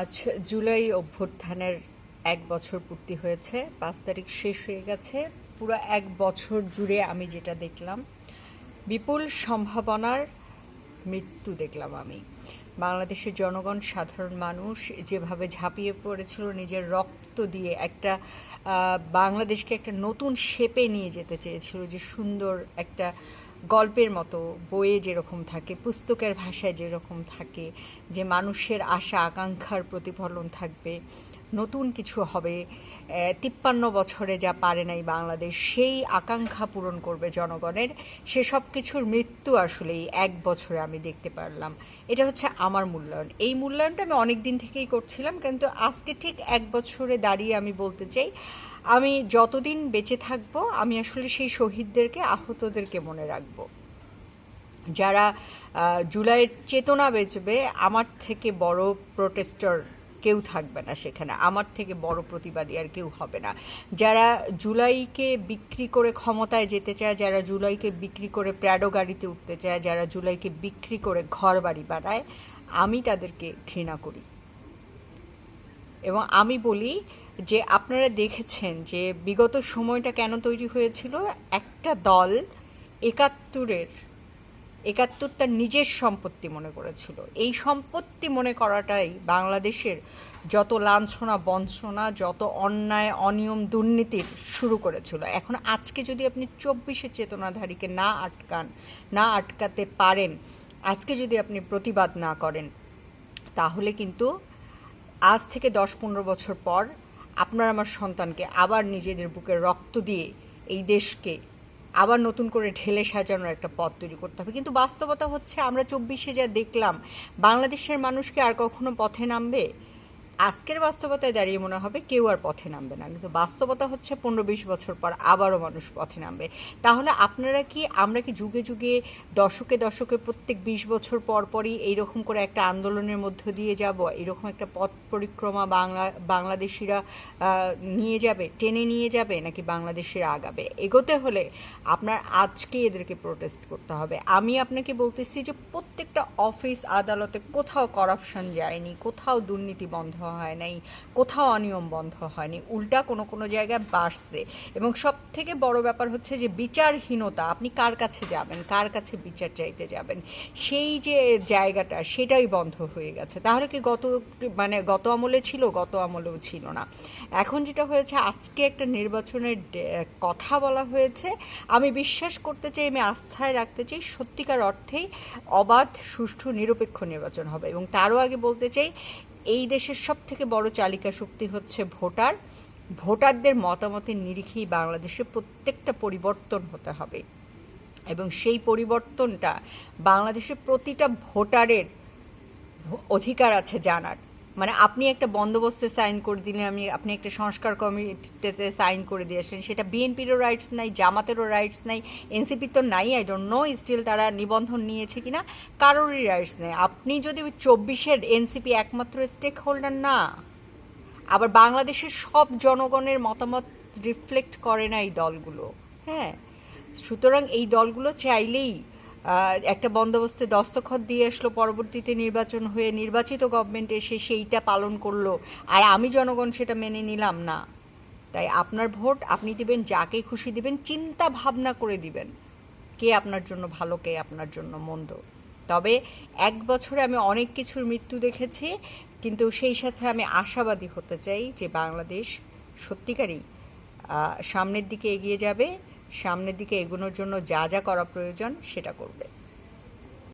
আজ জুলাই অভ্যুত্থানের এক বছর পূর্তি হয়েছে। পাঁচ তারিখ শেষ হয়ে গেছে। পুরো এক বছর জুড়ে আমি যেটা দেখলাম, বিপুল সম্ভাবনার মৃত্যু দেখলাম আমি। বাংলাদেশের জনগণ, সাধারণ মানুষ যেভাবে ঝাঁপিয়ে পড়েছিল নিজের রক্ত দিয়ে, একটা বাংলাদেশকে একটা নতুন শেপে নিয়ে যেতে চেয়েছিল যে সুন্দর একটা গল্পের মতো, বইয়ে যেরকম থাকে, পুস্তকের ভাষায় যেরকম থাকে, যে মানুষের আশা, আকাঙ্ক্ষার প্রতিফলন থাকবে নতুন কিছু হবে তিপ্পান্ন বছরে যা পারে নাই বাংলাদেশ, সেই আকাঙ্ক্ষা পূরণ করবে জনগণের। সেসব কিছুর মৃত্যু আসলে এই এক বছরে আমি দেখতে পারলাম। এটা হচ্ছে আমার মূল্যায়ন। এই মূল্যায়নটা আমি অনেক দিন থেকেই করছিলাম, কিন্তু আজকে ঠিক এক বছরে দাঁড়িয়ে আমি বলতে চাই, আমি যতদিন বেঁচে থাকব, আমি আসলে সেই শহীদদেরকে, আহতদেরকে মনে রাখব। যারা জুলাইয়ের চেতনা বেচবে, আমার থেকে বড় প্রোটেস্টর কেউ থাকবে না সেখানে। আমার থেকে বড় প্রতিবাদী আর কেউ হবে না। যারা জুলাইকে বিক্রি করে ক্ষমতায় যেতে চায়, যারা জুলাইকে বিক্রি করে প্যাডো গাড়িতে উঠতে চায়, যারা জুলাইকে বিক্রি করে ঘর বাড়ি বানায়, আমি তাদেরকে ঘৃণা করি। এবং আমি বলি যে, আপনারা দেখেছেন যে বিগত সময়টা কেন তৈরি হয়েছিল? একটা দল একাত্তরের একাত্তর তার নিজের সম্পত্তি মনে করেছিল। এই সম্পত্তি মনে করাটাই বাংলাদেশের যত লাঞ্ছনা, বঞ্চনা, যত অন্যায়, অনিয়ম দুর্নীতির শুরু করেছিল। এখন আজকে যদি আপনি চব্বিশের চেতনাধারীকে না আটকান, না আটকাতে পারেন, আজকে যদি আপনি প্রতিবাদ না করেন, তাহলে কিন্তু আজ থেকে দশ পনেরো বছর পর আপনার আমার সন্তানকে আবার নিজেদের বুকে রক্ত দিয়ে এই দেশকে আবার নতুন করে ঢেলে সাজানোর একটা পথ তৈরি করতে হবে। কিন্তু বাস্তবতা হচ্ছে আমরা চব্বিশে যা দেখলাম, বাংলাদেশের মানুষকে আর কখনো পথে নামবে? আজকের বাস্তবতায় দাঁড়িয়ে মনে হবে কেউ আর পথে নামবে না। কিন্তু বাস্তবতা হচ্ছে পনেরো বিশ বছর পর আবারও মানুষ পথে নামবে। তাহলে আপনারা কি, আমরা কি যুগে যুগে দশকে দশকে প্রত্যেক বিশ বছর পর পরই এইরকম করে একটা আন্দোলনের মধ্য দিয়ে যাব এরকম একটা পথ পরিক্রমা বাংলা, বাংলাদেশিরা নিয়ে যাবে, টেনে নিয়ে যাবে, নাকি বাংলাদেশের আগাবে? এগোতে হলে আপনার আজকে এদেরকে প্রোটেস্ট করতে হবে। আমি আপনাকে বলতেছি যে প্রত্যেকটা অফিস আদালতে কোথাও করাপশন যায়নি, কোথাও দুর্নীতি বন্ধ হয়, নাই কোথাও অনিয়ম বন্ধ হয়নি উল্টা কোনো কোনো জায়গায় বাড়ছে। এবং সব থেকে বড় ব্যাপার হচ্ছে যে বিচারহীনতা, আপনি কার কাছে যাবেন, কার কাছে বিচার চাইতে যাবেন, সেই যে জায়গাটা, সেটাই বন্ধ হয়ে গেছে। তাহলে কি গত মানে গত আমলে ছিল, গত আমলেও ছিল না। এখন যেটা হয়েছে, আজকে একটা নির্বাচনের কথা বলা হয়েছে। আমি বিশ্বাস করতে চাই, আমি আস্থায় রাখতে চাই, সত্যিকার অর্থেই অবাধ, সুষ্ঠু, নিরপেক্ষ নির্বাচন হবে। এবং তারও আগে বলতে চাই এই দেশের সব থেকে বড় চালিকা শক্তি হচ্ছে ভোটার। ভোটারদের মতামতের নিরিখেই বাংলাদেশে প্রত্যেকটা পরিবর্তন হতে হবে। এবং সেই পরিবর্তনটা বাংলাদেশের প্রতিটা ভোটারের অধিকার আছে জানার। মানে আপনি একটা বন্দোবস্তে সাইন করে দিলেন আমি, আপনি একটা সংস্কার কমিটিতে সাইন করে দিয়ে আসলেন, সেটা বিএনপিরও রাইটস নাই, জামাতেরও রাইটস নাই, এনসিপির তো নাই আই ডোন্ট নো স্টিল তারা নিবন্ধন নিয়েছে কি না কারোরই রাইটস নেই। আপনি যদি চব্বিশের এনসিপি একমাত্র স্টেক হোল্ডার না, আবার বাংলাদেশের সব জনগণের মতামত রিফ্লেক্ট করে না এই দলগুলো হ্যাঁ? সুতরাং এই দলগুলো চাইলেই একটা বন্দোবস্তে দস্তখত দিয়ে আসলো, পরবর্তীতে নির্বাচন হয়ে নির্বাচিত গভর্নমেন্ট এসে সেইটা পালন করল। আর আমি জনগণ সেটা মেনে নিলাম না। তাই আপনার ভোট আপনি দিবেন, যাকে খুশি দিবেন, চিন্তা ভাবনা করে দিবেন। কে আপনার জন্য ভালো, কে আপনার জন্য মন্দ। তবে এক বছরে আমি অনেক কিছুর মৃত্যু দেখেছি, কিন্তু সেই সাথে আমি আশাবাদী হতে চাই যে বাংলাদেশ সত্যিকারই সামনের দিকে এগিয়ে যাবে। সামনের দিকে এগোনোর জন্য যা যা করা প্রয়োজন সেটা করবে।